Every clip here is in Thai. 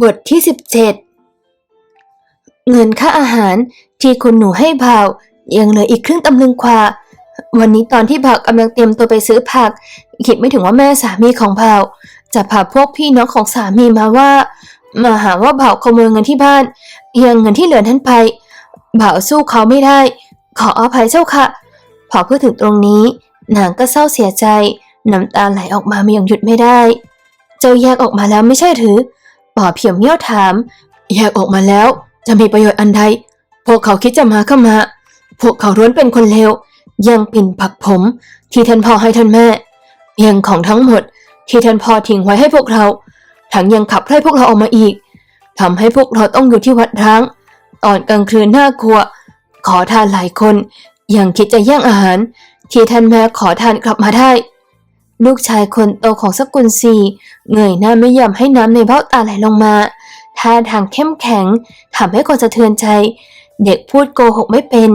บทที่ 17 เงินค่าอาหารที่คุณหนูให้บ่าวยังเหลืออีกครึ่งตำลึงกว่าวันนี้ตอนที่บ่าวกำลังเตรียมตัวไปซื้อผัก คิดไม่ถึงว่าแม่สามีของบ่าวจะพาพวกพี่น้องของสามีมาว่า มาหาว่าบ่าวขโมยเงินที่บ้านเอียงเงินที่เหลือนั้นไปบ่าวสู้เขาไม่ได้ ขออภัยเจ้าค่ะ พอพูดถึงตรงนี้นางก็เศร้าเสียใจน้ำตาไหลออกมาไม่ยังหยุดไม่ได้ เจ้าแยกออกมาแล้วไม่ใช่หรือ ป่อเพียมเมี่ยวถาม แยกออกมาแล้วจะมีประโยชน์อันใด พวกเขาคิดจะมาเข้ามา พวกเขาล้วนเป็นคนเลวยังปิ่นผักผม ที่ท่านพ่อให้ท่านแม่ยังของทั้งหมด ที่ท่านพ่อทิ้งไว้ให้พวกเราทั้งยังขับไล่พวกเราออกมาอีกทำให้พวกเราต้องอยู่ที่วัดร้าง ตอนกลางคืนน่ากลัว ขอทานหลายคน ยังคิดจะแย่งอาหาร ที่ท่านแม่ขอทานกลับมาได้ ลูกชายคนโตของสกุลซีเงยหน้าไม่ยอมให้น้ำในเบ้าตาไหลลงมาท่าทางเข้มแข็งทำให้คนสะเทือนใจ เด็กพูดโกหกไม่เป็น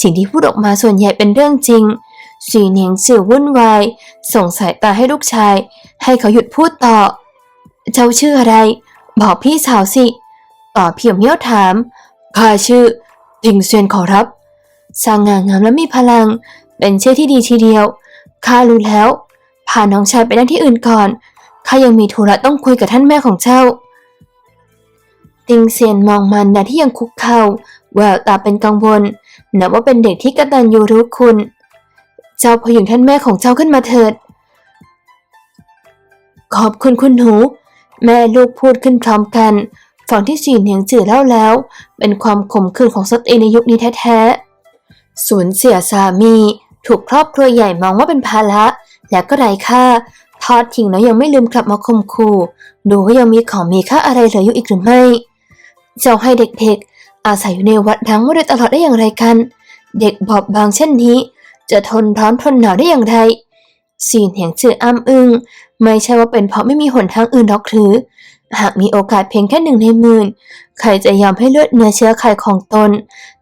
สิ่งที่พูดออกมาส่วนใหญ่เป็นเรื่องจริงสีเหนียงสื่อวุ่นวาย ส่งสายตาให้ลูกชาย ให้เขาหยุดพูดต่อ เจ้าชื่ออะไร บอกพี่สาวสิ ต่อเพียมเมี่ยวถามข้าชื่อทิงเซียนขอรับสร้างงางามและมีพลัง เป็นชื่อที่ดีทีเดียวข้ารู้แล้ว พาน้องชายไปนั่งที่อื่นก่อน ข้ายังมีธุระต้องคุยกับท่านแม่ของเจ้า ติงเซียนมองมันนะที่ยังคุกเข่าแววตาเป็นกังวล นับว่าเป็นเด็กที่กตัญญูรู้คุณ เจ้าพยุงท่านแม่ของเจ้าขึ้นมาเถิด ขอบคุณคุณหนู แม่ลูกพูดขึ้นพร้อมกันฝั่งที่สีเหนียงจื่อเล่าแล้ว เป็นความขมขื่นของสตรีในยุคนี้แท้ๆ สูญเสียสามี ถูกครอบครัวใหญ่มองว่าเป็นภาระ และก็ไร้ค่า ทอดทิ้งแล้วยังไม่ลืมกลับมาข่มขู่ดูว่ายังมีของมีค่าอะไรเหลืออยู่อีกหรือไม่ เจ้าให้เด็กๆ อาศัยอยู่ในวัดร้งมาโดยตลอดได้อย่างไรกัน เด็กบอบบางเช่นนี้ จะทนร้อนทนหนาวได้อย่างไรสีเหนียงจื่ออ้ำอึงไม่ใช่ว่าเป็นเพราะไม่มีหนทางอื่นหรอกหรือ หากมีโอกาสเพียงแค่หนึ่งในหมื่น ใครจะยอมให้เลือดเนื้อเชื้อไขของตน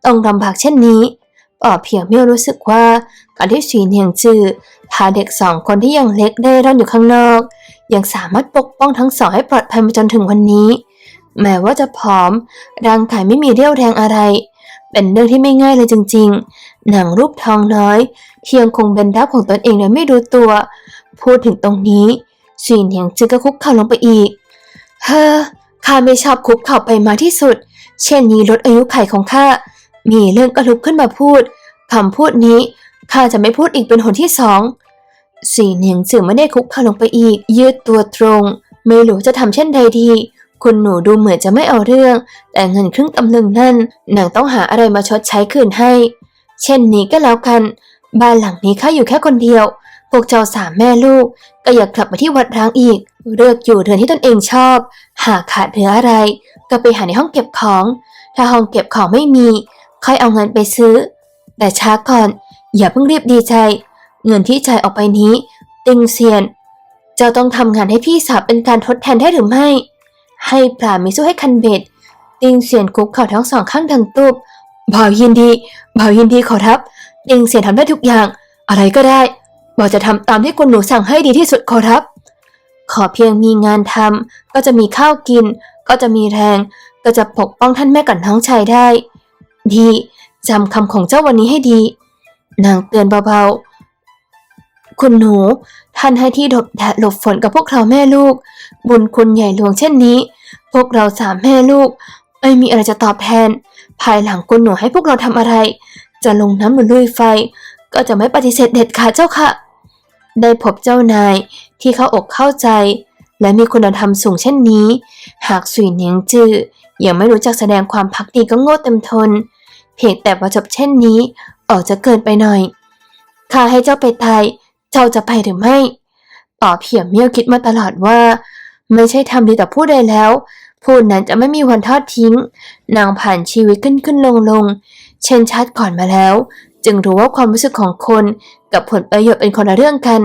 ต้องลำบากเช่นนี้ ป่อเพียงเมี่ยวรู้สึกว่าการที่สีเหนียงจือพาเด็กสองคนที่ยังเล็กได้ร่อนอยู่ข้างนอก ยังสามารถปกป้องทั้งสองให้ปลอดภัยมาจนถึงวันนี้ แม้ว่าจะผอม ร่างกายไม่มีเรี่ยวแรงอะไร เป็นเรื่องที่ไม่ง่ายเลยจริงๆ หนังรูปทองน้อยที่ยงคงเป็นรับของตนเองโดยไม่รู้ตัว พูดถึงตรงนี้สีเหนียงจือก็คุกเข่าลงไปอีก เฮ้อข้าไม่ชอบคุกเข่าไปมาที่สุด เช่นนี้ลดอายุไขของข้า มีเรื่องก็ลุกขึ้นมาพูดคำพูดนี้ข้าจะไม่พูดอีกเป็นหนที่สองสีเหนียงจื่อไม่ได้คุกเข่าลงไปอีก ยืดตัวตรง ไม่รู้จะทำเช่นใดดี คุณหนูดูเหมือนจะไม่เอาเรื่อง แต่เงินครึ่งตำลึงนั่นนางต้องหาอะไรมาชดใช้คืนให้ เช่นนี้ก็แล้วกัน บ้านหลังนี้ข้าอยู่แค่คนเดียว พวกเจ้าสามแม่ลูก ก็อยากลับมาที่วัดร้างอีก เลือกอยู่เรือนที่ตนเองชอบ หากขาดเหลืออะไร ก็ไปหาในห้องเก็บของ ถ้าห้องเก็บของไม่มี ค่อยเอาเงินไปซื้อ แต่ช้าก่อนอย่าเพิ่งรีบดีใจ เงินที่จ่ายออกไปนี้ ติงเซียน เจ้าต้องทำงานให้พี่สาวเป็นการทดแทนได้หรือไม่ ให้ปลาม่สู้ให้คันเบ็ด ติงเซียนคุกเข่าทั้งสองข้างดังตุบบ่าวยินดีบ่าวยินดีขอรับ ติงเซียนทำได้ทุกอย่าง อะไรก็ได้บ่าวจะทำตามที่คุณหนูสั่งให้ดีที่สุดขอรับ ขอเพียงมีงานทำก็จะมีข้าวกิน ก็จะมีแรง ก็จะปกป้องท่านแม่กับน้องชายได้ ดีจำคำของเจ้าวันนี้ให้ดี นางเตือนเบาๆ คุณหนู ท่านให้ที่หลบแดดหลบฝนกับพวกเราแม่ลูก บุญคุณใหญ่หลวงเช่นนี้ พวกเราสามแม่ลูก ไม่มีอะไรจะตอบแทน ภายหลังคุณหนูให้พวกเราทำอะไร จะลงน้ำหรือลุยไฟ ก็จะไม่ปฏิเสธเด็ดขาดเจ้าค่ะ ได้พบเจ้านายที่เข้าอกเข้าใจ และมีคุณธรรมสูงเช่นนี้ หากสุยเหนียงจือยังไม่รู้จักแสดงความพักดีก็โง่เต็มทน เพียงแต่ประจบเช่นนี้ ออกจะเกินไปหน่อยข้าให้เจ้าไปตายเจ้าจะไปหรือไม่ ต่อเพียมเมี่ยวคิดมาตลอดว่า ไม่ใช่ทำดีต่อผู้ใดแล้ว ผู้นั้นจะไม่มีวันทอดทิ้ง นางผ่านชีวิตขึ้นขึ้นลงลง เช่นชาติก่อนมาแล้ว จึงรู้ว่าความรู้สึกของคนกับผลประโยชน์เป็นคนละเรื่องกัน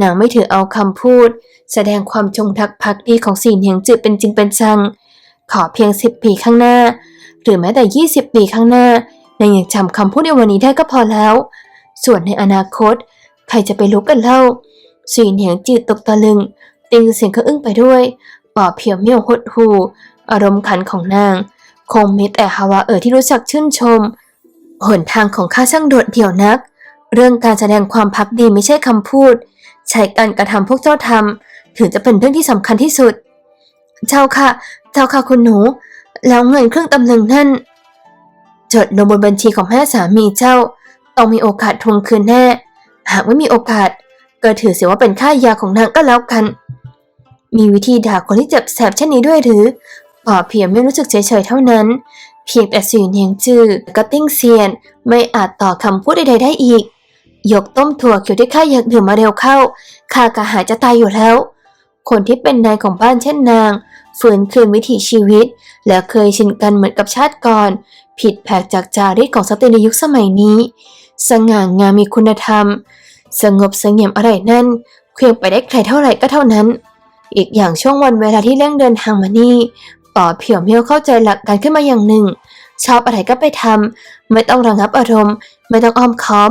นางไม่ถือเอาคำพูด แสดงความจงรักภักดีของสีเหนียงจืดเป็นจริงเป็นจัง ขอเพียงสิบปีข้างหน้า หรือแม้แต่ยี่สิบปีข้างหน้านางยังจำคำพูดในวันนี้ได้ก็พอแล้ว ส่วนในอนาคต ใครจะไปรู้กันเล่าสีเหนียงจืดตกตะลึง ติงเสียงก็อึ้งไปด้วยป่อเพียวเมี่ยวหดหูอารมณ์ขันของนาง คงมีแต่ฮาวาเอ๋อที่รู้จักชื่นชม หนทางของข้าช่างโดดเดี่ยวนัก เรื่องการแสดงความพักดีไม่ใช่คำพูด ใช้การกระทำพวกเจ้าทำถึงจะเป็นเรื่องที่สำคัญที่สุด เจ้าค่ะ เจ้าค่ะคุณหนู แล้วเงินครื่งตำลึงนั่นจดลงบนบัญชีของแม่สามีเจ้า ต้องมีโอกาสทวงคืนแน่ หากไม่มีโอกาส ก็ถือเสียว่าเป็นค่ายาของนางก็แล้วกัน มีวิธีด่าคนที่เจ็บแสบเช่นนี้ด้วยหรือป่อเพียงไม่รู้สึกเฉยๆเท่านั้น เพียงแต่สื่อเนียงจื้อก็ติ้งเซียน ไม่อาจต่อคำพูดใดๆได้อีก ยกต้มถั่วเขียวที่ข้าอยากดื่มมาเร็วเข้าข้ากระหายจะตายอยู่แล้ว คนที่เป็นนายของบ้านเช่นนาง ฝืนคืนวิถีชีวิต และเคยชินกันเหมือนกับชาติก่อน ผิดแผกจากจารีตของสตรีในยุคสมัยนี้ สง่างามมีคุณธรรม สงบเสงี่ยมอะไรนั่นเคลื่องไปได้ใครเท่าไหร่ก็เท่านั้น อีกอย่างช่วงวันเวลาที่เร่งเดินทางมานี่ป๋อเผียวเมียวเข้าใจหลักการขึ้นมาอย่างหนึ่ง ชอบอะไรก็ไปทำไม่ต้องระงับอารมณ์ ไม่ต้องอ้อมค้อม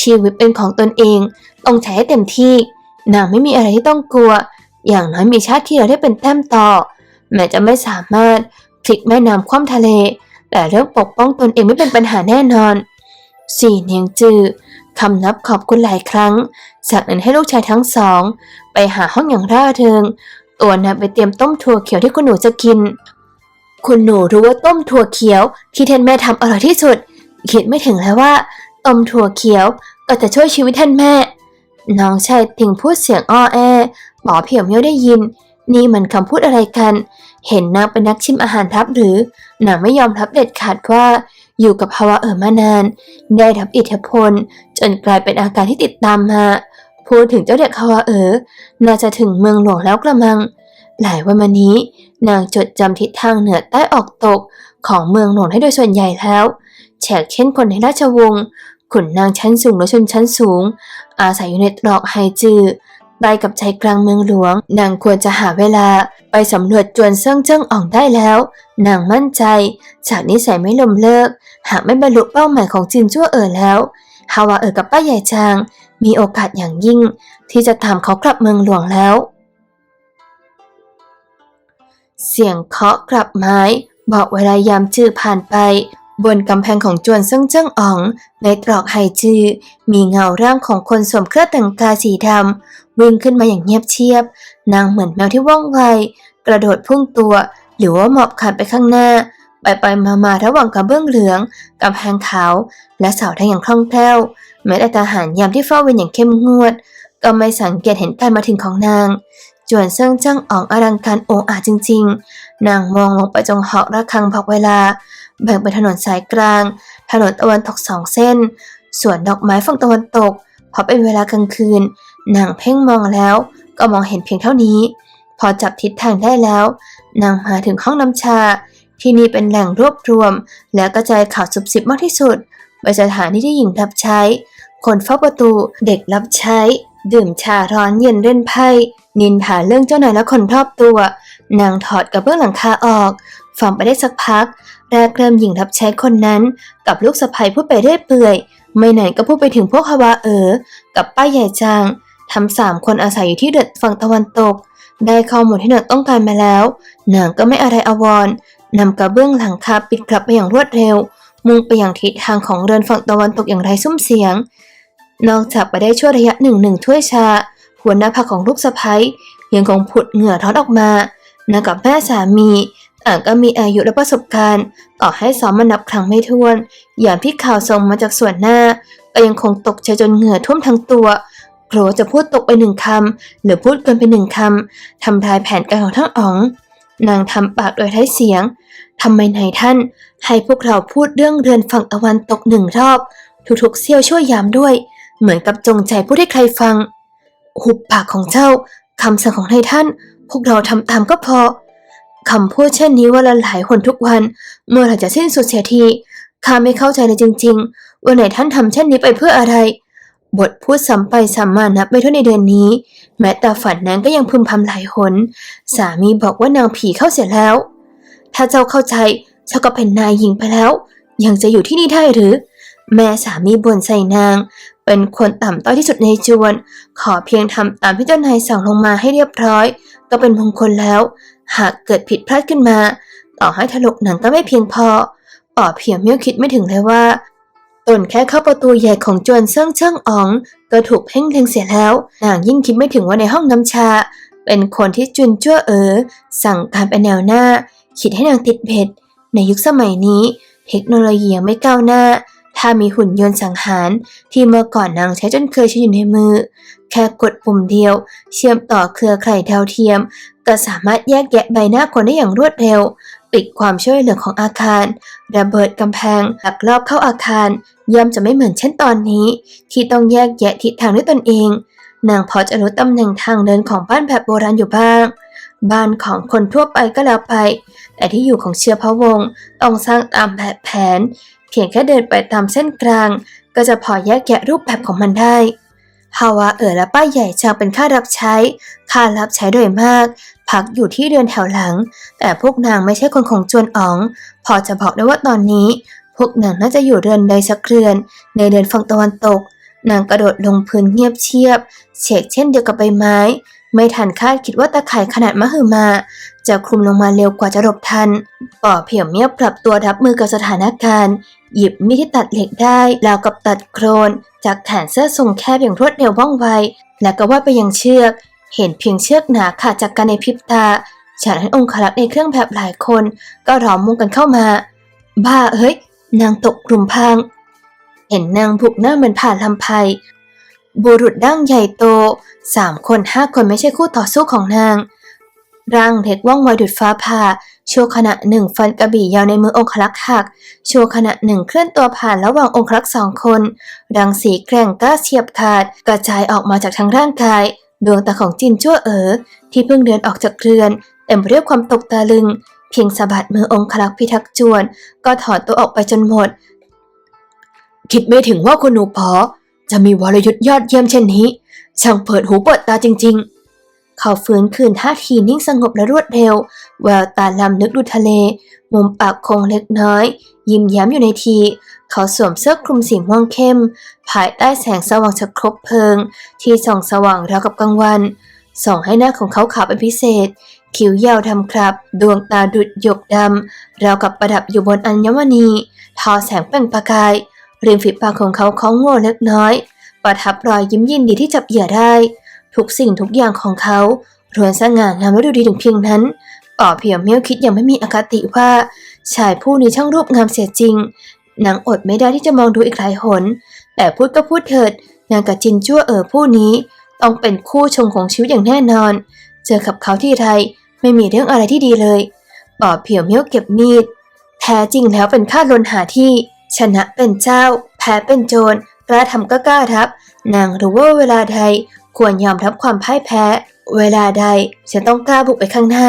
ชีวิตเป็นของตนเอง ต้องใช้ให้เต็มที่ นางไม่มีอะไรที่ต้องกลัว อย่างน้อยมีชาติที่เราได้เป็นแต้มต่อ แม้จะไม่สามารถพลิกแม่น้ำคว่ำทะเล แต่เรื่องปกป้องตนเองไม่เป็นปัญหาแน่นอนสี่เนียงจือคำนับขอบคุณหลายครั้งจากนั้นให้ลูกชายทั้งสอง ไปหาห้องอย่างร่าเริงตัวนำไปเตรียมต้มถั่วเขียวที่คุณหนูจะกิน คุณหนูรู้ว่าต้มถั่วเขียว ที่ท่านแม่ทำอร่อยที่สุด คิดไม่ถึงแล้วว่า ต้มถั่วเขียวก็จะช่วยชีวิตท่านแม่ น้องชายติงพูดเสียงอ้อแอ ป๋อเพียวเมียวได้ยิน นี่มันคำพูดอะไรกัน เห็นนางเป็นนักชิมอาหารทับหรือนางไม่ยอมรับเด็ดขาดว่า อยู่กับภาวะเอ๋อมานาน ได้รับอิทธิพล จนกลายเป็นอาการที่ติดตามมาพูดถึงเจ้าเด็กภาวะเอ๋อน่าจะถึงเมืองหลวงแล้วกระมัง หลายวันมานี้ นางจดจำทิศทางเหนือใต้ออกตกของเมืองหลวงให้โดยส่วนใหญ่แล้วแฉกเช่นคนในราชวงศ์ขุนนางชั้นสูงและชนชั้นสูง อาศัยอยู่ในตรอกไฮจือ ใกล้กับใจกลางเมืองหลวง นางควรจะหาเวลาไปสำรวจจวนเซิ่งเจิ้งอ่องได้แล้ว นางมั่นใจ จากนิสัยไม่ลมเลิก หากไม่บรรลุเป้าหมายของจินจั่วเอ๋อแล้วฮาวาเอ๋อกับป้าใหญ่จาง มีโอกาสอย่างยิ่ง ที่จะตามเขากลับเมืองหลวงแล้ว เสียงเคาะกลับไม้ บอกเวลายามจื้อผ่านไปบนกำแพงของจวนซิ่งเจิ้งอ๋อง ในตรอกไฮจือ มีเงาร่างของคนสวมเครื่องแต่งกายสีดำ วิ่งขึ้นมาอย่างเงียบเชียบ นางเหมือนแมวที่ว่องไวกระโดดพุ่งตัว หรือว่าหมอบขันไปข้างหน้า ไปไปมามาระหว่างกระเบื้องเหลืองกำแพงขาว และเสาได้อย่างคล่องแคล่วแม้แต่ทหารยามที่เฝ้าเวรอย่างเข้มงวด ก็ไม่สังเกตเห็นการมาถึงของนางจวนเซิงจ้างอ่องอลังการโออาจจริง ๆ นางมองลงไปจงหอกระฆังบอกเวลา แบ่งเป็นถนนสายกลาง ถนนตะวันตกสองเส้น ส่วนดอกไม้ฝั่งตะวันตก พอเป็นเวลากลางคืน นางเพ่งมองแล้วก็มองเห็นเพียงเท่านี้ พอจับทิศทางได้แล้ว นางมาถึงห้องน้ำชา ที่นี่เป็นแหล่งรวบรวม และกระจายข่าวสุบสิบมากที่สุดเป็นสถานที่ที่หญิงรับใช้ คนเฝ้าประตูเด็กรับใช้ ดื่มชาร้อนเย็นเล่นไพ่ นินทาเรื่องเจ้านายและคนรอบตัว นางถอดกระเบื้องหลังคาออกฟังไปได้สักพัก แรกเริ่มหญิงรับใช้คนนั้น กับลูกสะใภ้พูดไปเรื่อยเปื่อย ไม่ไหนก็พูดไปถึงพวกฮาวาเอ๋อกับป้าใหญ่จาง ทั้งสามคนอาศัยอยู่ที่เดือดฝั่งตะวันตก ได้ข้อมูลที่นางต้องการมาแล้ว นางก็ไม่อะไรอาวรณ์นำกระเบื้องหลังคาปิดกลับไปอย่างรวดเร็ว มุ่งไปอยังทิศทางของเรือนฝั่งตะวันตกอย่างไรซุ้มเสียง นอกจากไปได้ช่วระยะหนึ่งหนึ่งถ้วยชา หัวหน้าพักของลูกสะพ้ยยังคงผุดเหงื่อร้อนออกมานางกับแม่สามีต่างก็มีอายุและประสบการณ์ ต่อให้ซ้อมมานับครั้งไม่ถ้วน อย่างที่ข่าวส่งมาจากส่วนหน้าก็ยังคงตกใจจนเหงื่อท่วมทั้งตัว กลัวจะพูดตกไปหนึ่งคำหรือพูดเกินไปหนึ่งคำทำลายแผนการของทั้งอ๋อง นางทำปากโดยใช้เสียงทำไมนายท่าน ให้พวกเราพูดเรื่องเรือนฝั่งตะวันตกหนึ่งรอบ ทุกๆเสี้ยวช่วยยามด้วย เหมือนกับจงใจพูดให้ใครฟัง หุบปากของเจ้าคำสั่งของนายท่าน พวกเราทำตามก็พอคำพูดเช่นนี้วันละหลายคนทุกวัน เมื่อไหร่จะสิ้นสุดเสียทีข้าไม่เข้าใจเลยจริง ๆ ว่านายท่านทำเช่นนี้ไปเพื่ออะไร บทพูดซ้ำไปซ้ำมานับไม่ถ้วนในเดือนนี้ แม้แต่ฝันนั้นก็ยังพึมพำหลายหน สามีบอกว่านางผีเข้าเสียแล้ว ถ้าเจ้าเข้าใจเจ้าก็เป็นนายหญิงไปแล้ว ยังจะอยู่ที่นี่ได้หรือ แม่สามีบ่นใส่นาง เป็นคนต่ำต้อยที่สุดในจวน ขอเพียงทำตามที่เจ้านายสั่งลงมาให้เรียบร้อย ก็เป็นมงคลแล้ว หากเกิดผิดพลาดขึ้นมา ต่อให้ถลกหนังก็ไม่เพียงพอป่อเพียงเมียวคิดไม่ถึงเลยว่า ตนแค่เข้าประตูใหญ่ของจวนเซิ่งเชิงอ๋อง ก็ถูกเพ่งเล็งเสียแล้ว นางยิ่งคิดไม่ถึงว่าในห้องน้ำชา เป็นคนที่จุนจ้วเอ๋อสั่งการเป็นแนวหน้า คิดให้นางติดเบ็ดในยุคสมัยนี้ เทคโนโลยียังไม่ก้าวหน้า ถ้ามีหุ่นยนต์สังหารที่เมื่อก่อนนางใช้จนเคยใช้อยู่ในมือ แค่กดปุ่มเดียว เชื่อมต่อเครือข่ายดาวเทียม ก็สามารถแยกแยะใบหน้าคนได้อย่างรวดเร็ว ปิดความช่วยเหลือของอาคาร ระเบิดกำแพงลักลอบเข้าอาคาร ย่อมจะไม่เหมือนเช่นตอนนี้ ที่ต้องแยกแยะทิศทางด้วยตนเอง นางพอจะรู้ตำแหน่งทางเดินของบ้านแบบโบราณอยู่บ้างบ้านของคนทั่วไปก็แล้วไป แต่ที่อยู่ของเชื้อพระวงศ์ต้องสร้างตามแบบแผน เพียงแค่เดินไปตามเส้นกลาง ก็จะพอแยกแยะรูปแบบของมันได้ฮาวาเอ๋อและป้าใหญ่จางเป็นค่ารับใช้ค่ารับใช้โดยมาก พักอยู่ที่เรือนแถวหลัง แต่พวกนางไม่ใช่คนของจวนอ๋อง พอจะบอกได้ว่าตอนนี้ พวกนางน่าจะอยู่เรือนใดสักเรือน ในเรือนฝั่งตะวันตก นางกระโดดลงพื้นเงียบเชียบ เฉกเช่นเดียวกับใบไม้ ไม่ทันคาดคิดว่าตะข่ายขนาดมหึมา จะคลุมลงมาเร็วกว่าจะหลบทันป่อเพียวเมียปรับตัวรับมือกับสถานการณ์ หยิบมีดที่ตัดเหล็กได้แล้วกับตัดโครน จากแขนเสื้อทรงแคบอย่างรวดเร็วว่องไว แล้วก็ว่าไปยังเชือก เห็นเพียงเชือกหนาขาดจากกันในพริบตาจากนั้นองครักษ์ในเครื่องแบบหลายคน ก็ร้อมมุงกันเข้ามา บ้าเอ้ย นางตกกลุ่มพัง เห็นนางผูกหน้าเหมือนผ่านลำไพ บุรุษดั้งใหญ่โตสามคนห้าคนไม่ใช่คู่ต่อสู้ของนาง ร่างเล็กว่องไวดุดฟ้าผ่าชั่วขณะหนึ่งฟันกระบี่ยาวในมือองคลักษ์หักชั่วขณะหนึ่งเคลื่อนตัวผ่านระหว่างองคลักษ์สองคน รังสีแกร่งกล้าเฉียบขาด กระจายออกมาจากทั้งร่างกาย ดวงตาของจินชั่วเอ๋อที่เพิ่งเดินออกจากเรือนเต็มไปด้วยความตกตะลึง เพียงสะบัดมือองคลักษ์พิทักษ์จวน ก็ถอนตัวออกไปจนหมด คิดไม่ถึงว่าคุณหนูพอ จะมีวรยุทธ์ยอดเยี่ยมเช่นนี้ ช่างเปิดหูเปิดตาจริง ๆ เขาฟื้นคืนท่าทีนิ่งสงบและรวดเร็ว แววตาลำนึกดูทะเล มุมปากคงเล็กน้อย ยิ้มแย้มอยู่ในที เขาสวมเสื้อคลุมสีม่วงเข้ม ภายใต้แสงสว่างจากครบเพลิง ที่ส่องสว่างราวกับกลางวันส่องให้หน้าของเขาขาวเป็นพิเศษ คิ้วยาวดำครับ ดวงตาดุดหยกดำราวกับประดับอยู่บนอัญมณีทอแสงเปล่งประกาย ริมฝีปากของเขาค้องโง่เล็กน้อย ประทับรอยยิ้มยินดีที่จับเหยื่อได้ ทุกสิ่งทุกอย่างของเขารวนสง่างามและดูดีถึงเพียงนั้นป่อเพียวเมียวคิดอยังไม่มีอคติว่า ชายผู้นี้ช่างรูปงามเสียจริงนางอดไม่ได้ที่จะมองดูอีกหลายหน แต่พูดก็พูดเถิด นางกับจินชั่วเอ๋อผู้นี้ ต้องเป็นคู่ชงของชีวิตอย่างแน่นอน เจอกับเขาที่ไรไม่มีเรื่องอะไรที่ดีเลยป่อเพียวเมียวเก็บมีด แท้จริงแล้วเป็นข้าลนหาที่ ชนะเป็นเจ้า แพ้เป็นโจรกล้าทำก็กล้ารับ นางรู้ว่าเวลาใดควรยอมรับความพ่ายแพ้ เวลาใดจะต้องกล้าบุกไปข้างหน้า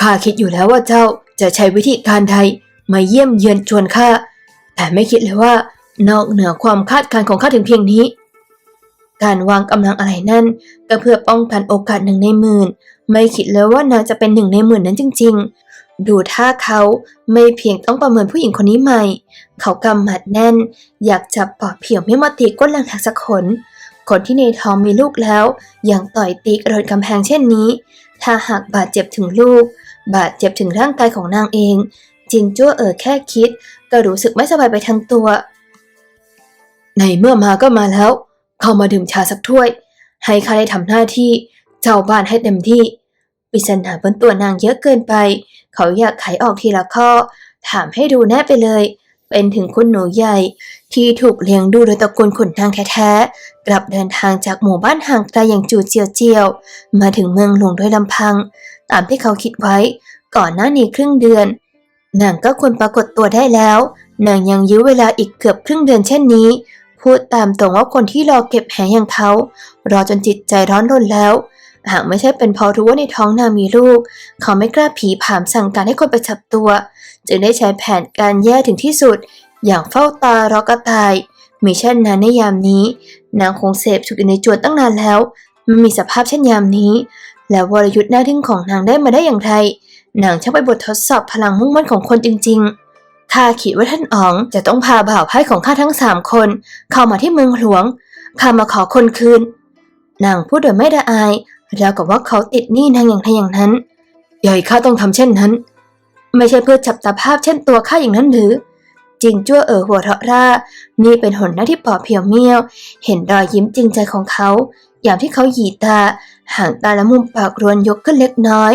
ข้าคิดอยู่แล้วว่าเจ้าจะใช้วิธีการใดมาเยี่ยมเยือนชวนข้าแต่ไม่คิดเลยว่า นอกเหนือความคาดการณ์ของข้าถึงเพียงนี้ การวางกำลังอะไรนั่นก็เพื่อป้องกันโอกาสหนึ่งในหมื่น ไม่คิดเลยว่านางจะเป็นหนึ่งในหมื่นนั้นจริง ๆ ดูท่าเขาไม่เพียงต้องประเมินผู้หญิงคนนี้ใหม่ เขากำหมัดแน่น อยากจับปอบเผียวไม่มาตีก้นแรงแทกสักคนคนที่ในท้องมีลูกแล้วยังต่อยตีกระโดดกำแพงเช่นนี้ ถ้าหากบาดเจ็บถึงลูก บาดเจ็บถึงร่างกายของนางเอง จินจ้วเอ๋อแค่คิด ก็รู้สึกไม่สบายไปทั้งตัว ในเมื่อมาก็มาแล้ว เข้ามาดื่มชาสักถ้วย ให้ข้าได้ทำหน้าที่เจ้าบ้านให้เต็มที่ ปริศนาบนตัวนางเยอะเกินไป เขาอยากไขออกทีละข้อ ถามให้ดูแน่ไปเลย เป็นถึงคุณหนูใหญ่ ที่ถูกเลี้ยงดูโดยตระกูลขุนนางแท้ๆ กลับเดินทางจากหมู่บ้านห่างไกลอย่างจูเจียวเจียว มาถึงเมืองหลวงโดยลำพัง ตามที่เขาคิดไว้ ก่อนหน้านี้ครึ่งเดือน นางก็ควรปรากฏตัวได้แล้ว นางยังยื้อเวลาอีกเกือบครึ่งเดือนเช่นนี้ พูดตามตรงว่าคนที่รอเก็บแหอย่างเขา รอจนจิตใจร้อนรนแล้ว หากไม่ใช่เป็นเพราะรู้ว่าในท้องนางมีลูก เขาไม่กล้าผีผามสั่งการให้คนไปจับตัว จึงได้ใช้แผนการแย่ถึงที่สุด อย่างเฝ้าตารอกระต่ายมีเช่นนั้นในยามนี้ นางคงเสพสุกอยู่ในจวนตั้งนานแล้ว มันมีสภาพเช่นยามนี้ แล้ววรยุทธ์หน้าทึ่งของนางได้มาได้อย่างไรนางช่างไปบททดสอบพลังมุ่งมั่นของคนจริงๆข้าคิดว่าท่านอ๋องจะต้องพาบ่าวไพ่ของข้าทั้งสามคน เข้ามาที่เมืองหลวงข้ามาขอคนคืน นางพูดโดยไม่ละอาย แล้วกับว่าเขาติดหนี้นางอย่างไรอย่างนั้นใหญ่ข้าต้องทำเช่นนั้น ไม่ใช่เพื่อจับตาภาพเช่นตัวข้าอย่างนั้นหรือ จินจ้วเอ๋อหัวเราะร่า นี่เป็นหนหน้าที่ปอบเพียวเมียว เห็นรอยยิ้มจริงใจของเขา อย่างที่เขาหยีตาหางตาและมุมปากรวนยกขึ้นเล็กน้อย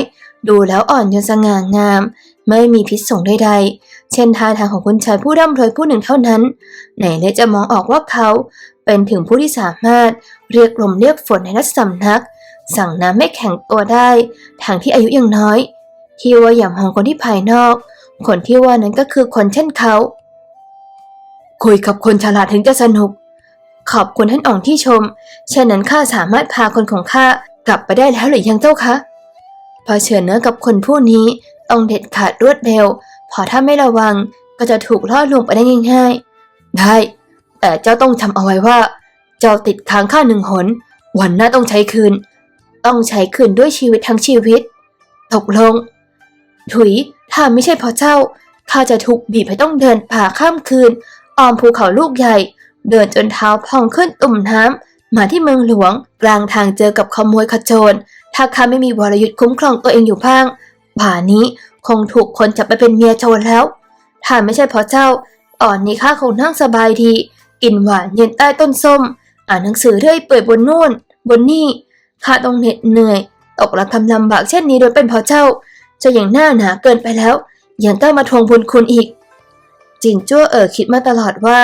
ดูแล้วอ่อนโยนสง่างาม ไม่มีพิษสงใดๆ เช่นท่าทางของคุณชายผู้ร่ำรวยผู้หนึ่งเท่านั้น ไหนเลยจะมองออกว่าเขา เป็นถึงผู้ที่สามารถเรียกลมเรียกฝนในรัฐสำนัก สั่งน้ำไม่แข็งตัวได้ทางที่อายุยังน้อย ที่ว่าอย่ามองคนที่ภายนอก คนที่ว่านั้นก็คือคนเช่นเขา คุยกับคนฉลาดถึงจะสนุก ขอบคุณท่านอ่องที่ชม เช่นนั้นข้าสามารถพาคนของข้ากลับไปได้แล้วหรือยังเจ้าคะพอเชิญเนื้อกับคนผู้นี้ต้องเด็ดขาดรวดเร็ว พอถ้าไม่ระวังก็จะถูกล่อลวงไปได้ง่าย ๆ ได้ แต่เจ้าต้องจำเอาไว้ว่า เจ้าติดค้างค่าหนึ่งหน วันหน้าต้องใช้คืน ต้องใช้คืนด้วยชีวิตทั้งชีวิต ตกลง ถุย ถ้าไม่ใช่เพราะเจ้า ข้าจะถูกบีบให้ต้องเดินป่าข้ามคืน ออมภูเขาลูกใหญ่ เดินจนเท้าพองขึ้นตุ่มน้ำ มาที่เมืองหลวง กลางทางเจอกับขโมยขโจร ถ้าข้าไม่มีวรยุทธ์คุ้มครองตัวเองอยู่บ้าง ป่านี้คงถูกคนจับไปเป็นเมียโจรแล้ว ถ้าไม่ใช่เพราะเจ้าตอนนี้ข้าคงนั่งสบายดี กินหวานเย็นใต้ต้นส้ม อ่านหนังสือเรื่อยเปื่อยบนนู่น บนนี่ ข้าต้องเหน็ดเหนื่อยตกระกำลำบากเช่นนี้โดยเป็นเพราะเจ้าเจะอย่างหน้าหนาเกินไปแล้ว ยังต้องมาทวงบุญคุณอีก จินจ้วเอ๋อคิดมาตลอดว่า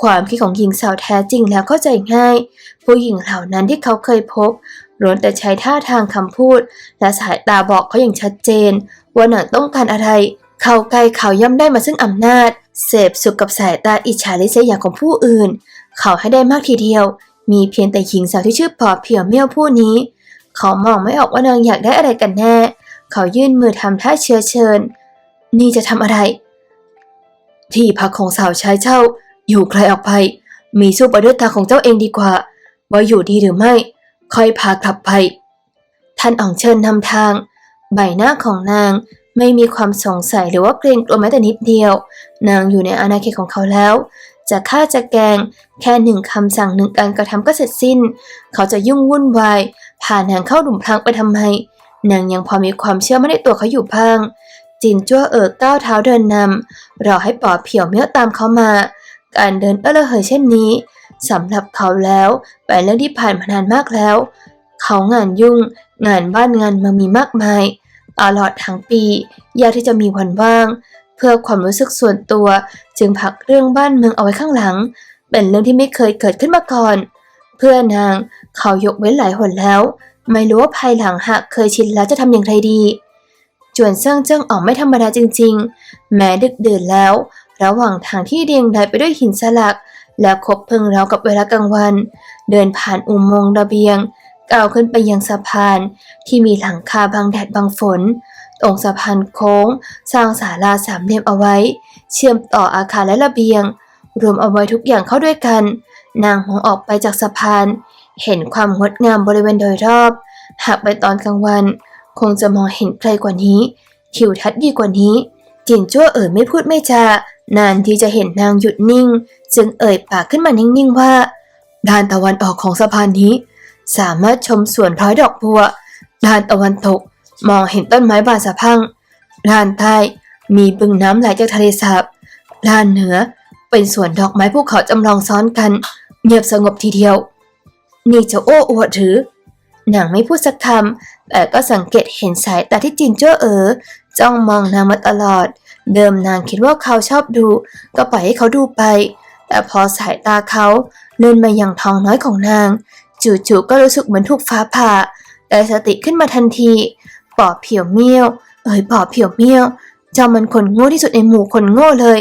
ความคิดของหญิงสาวแท้จริงแล้วเข้าใจง่าย ผู้หญิงเหล่านั้นที่เขาเคยพบล้วนแต่ใช้ท่าทางคำพูด และสายตาบอกเขาอย่างชัดเจน ว่านางต้องการอะไรเขาใกล้เขาย่อมได้มาซึ่งอำนาจ เสพสุขกับสายตาอิจฉาริษยาของผู้อื่น เขาให้ได้มากทีเดียว มีเพียงแต่หญิงสาวที่ชื่อปอเพียวเมี่ยวผู้นี้ เขามองไม่ออกว่านางอยากได้อะไรกันแน่ เขายื่นมือทำท่าเชื้อเชิญ นี่จะทำอะไร ที่พักของสาวใช้เจ้า อยู่ไกลออกไป มีสู้ไปด้วยตาของเจ้าเองดีกว่า ว่าอยู่ดีหรือไม่ ค่อยพากลับไป ท่านอ่องเชิญนำทาง ใบหน้าของนางไม่มีความสงสัยหรือว่าเกรงกลัวแม้แต่นิดเดียว นางอยู่ในอาณาเขตของเขาแล้ว จะฆ่าจะแกง แค่หนึ่งคำสั่งหนึ่งการกระทำก็เสร็จสิ้น เขาจะยุ่งวุ่นวายพานางเข้าหลุมพรางไปทำไม นางยังพอมีความเชื่อมั่นในตัวเขาอยู่บ้าง จินจ้วเอ๋อก้าวเท้าเดินนำรอให้ปอเผียวเมี้ยวตามเขามา การเดินเออระเหยเช่นนี้สำหรับเขาแล้วเป็นเรื่องที่ผ่านมานานมากแล้ว เขางานยุ่ง งานบ้านงานมืองมีมากมาย ตลอดทั้งปี ยากที่จะมีวันว่าง เพื่อความรู้สึกส่วนตัว จึงพักเรื่องบ้านเมืองเอาไว้ข้างหลัง เป็นเรื่องที่ไม่เคยเกิดขึ้นมาก่อน เพื่อนางเขายกเว้นหลายหนแล้ว ไม่รู้ว่าภายหลังหากเคยชินแล้วจะทำอย่างไรดี จวนเซิ่งเจิ้งออกไม่ธรรมดาจริง ๆ แม้ดึกดื่นแล้ว ระหว่างทางที่เรียงรายไปด้วยหินสลัก และคบเพลิงรากับเวลากลางวัน เดินผ่านอุโมงค์ระเบียงก้าวขึ้นไปยังสะพานที่มีหลังคาบังแดดบังฝน ตรงสะพานโค้ง สร้างศาลาสามเหลี่ยมเอาไว้ เชื่อมต่ออาคารและระเบียง รวมเอาไว้ทุกอย่างเข้าด้วยกัน นางมองออกไปจากสะพาน เห็นความงดงามบริเวณโดยรอบ หากไปตอนกลางวัน คงจะมองเห็นไกลกว่านี้ ทิวทัศน์ดีกว่านี้จินจ้วเอ๋ยไม่พูดไม่จานานที่จะเห็นนางหยุดนิ่ง จึงเอ่ยปากขึ้นมานิ่งๆว่า ด้านตะวันออกของสะพานนี้ สามารถชมสวนร้อยดอกบัว ด้านตะวันตก มองเห็นต้นไม้บานสะพังด้านใต้มีบึงน้ำไหลจากทะเลสาบด้านเหนือเป็นสวนดอกไม้ภูเขาจำลองซ้อนกัน เงียบสงบทีเดียว นี่จะโอ้อวดหรือนางไม่พูดสักคำแต่ก็สังเกตเห็นสายตาที่จินเจ้าเอ๋อจ้องมองนางมาตลอด เดิมนางคิดว่าเขาชอบดู ก็ปล่อยให้เขาดูไป แต่พอสายตาเขาเลื่อนมาอย่างท้องน้อยของนาง จู่ๆก็รู้สึกเหมือนถูกฟ้าผ่าได้สติขึ้นมาทันที ปอบเผียวเมียว เอ๋ยปอบเผียวเมียว เจ้ามันคนโง่ที่สุดในหมู่คนโง่เลย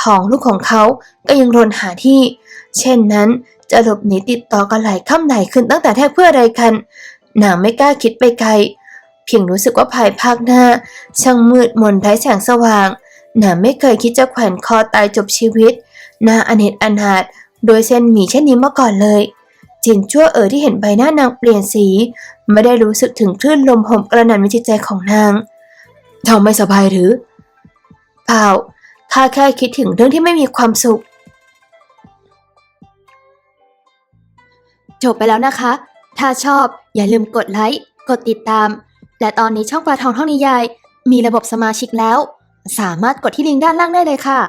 ท้องลูกของเขาก็ยังรนหาที่ เช่นนั้นจะหลบหนีติดต่อกันหลายค่ำหลายคืนตั้งแต่แท้เพื่ออะไรกัน นางไม่กล้าคิดไปไกล เพียงรู้สึกว่าภายภาคหน้า ช่างมืดมนไร้แสงสว่าง นางไม่เคยคิดจะแขวนคอตายจบชีวิตนาอเนจอนาถโดยเส้นหมีเช่นนี้มาก่อนเลย จินชั่วเอ๋อที่เห็นใบหน้านางเปลี่ยนสี ไม่ได้รู้สึกถึงคลื่นลมห่มกระหน่ำในจิตใจของนางเจ้าไม่สบายหรือเปล่าข้าแค่คิดถึงเรื่องที่ไม่มีความสุข จบไปแล้วนะคะ ถ้าชอบอย่าลืมกดไลค์ กดติดตาม และตอนนี้ช่องปลาทองท่องนิยาย มีระบบสมาชิกแล้ว สามารถกดที่ลิงก์ด้านล่างได้เลยค่ะ